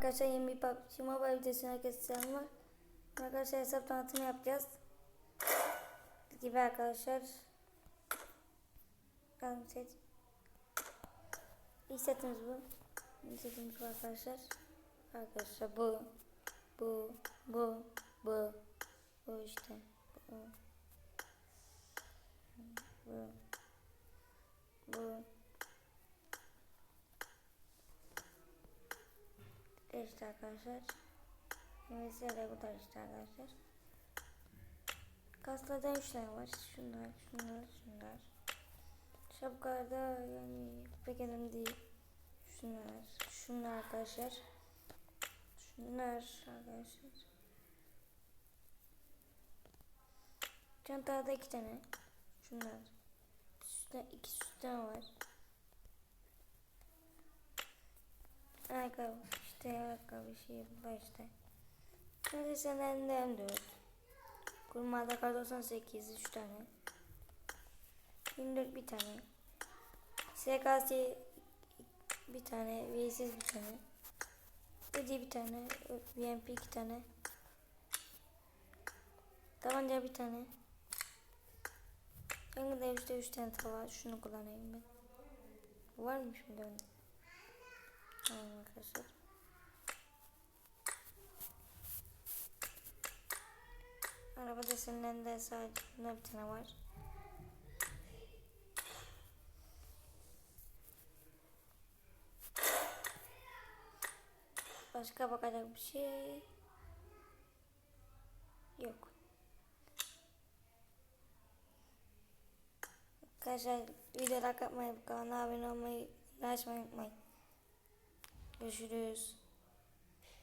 arkadaşlar yeni bir PUBG Mobile videosuna herkese selamlar. Arkadaşlar hesap tanıtımı yapacağız. Gibi arkadaşlar. Bakalım set. İlk setimiz bu. İlk setimiz bu arkadaşlar. Arkadaşlar. Bu. Bu. Bu. Bu işte. Bu. Bu. Bu. İşte arkadaşlar. Mesela bu da işte arkadaşlar. Kaslardan 3 tane var. Şunlar, şunlar, şunlar. Şapkalarda yani pek önemli değil. Şunlar, şunlar arkadaşlar. Şunlar arkadaşlar. Çantada iki tane. Şunlar. Sütten, iki sütten var. Ayakkabı işte ayakkabı şey bu işte. Şimdi seneden 4. Kurmada kar 98 3 tane. 24 bir tane. SKS bir tane. V8 bir tane. Ödü bir tane. VMP iki tane. Tabanca bir tane. Yanında işte 3 tane tava. Şunu kullanayım ben. Var mı şimdi önde? Tamam arkadaşlar. Araba desenlerinde sadece bir tane var. Başka bakacak bir şey yok. Arkadaşlar videoya like atmayı, kanala abone olmayı, açmayı unutmayın. Görüşürüz.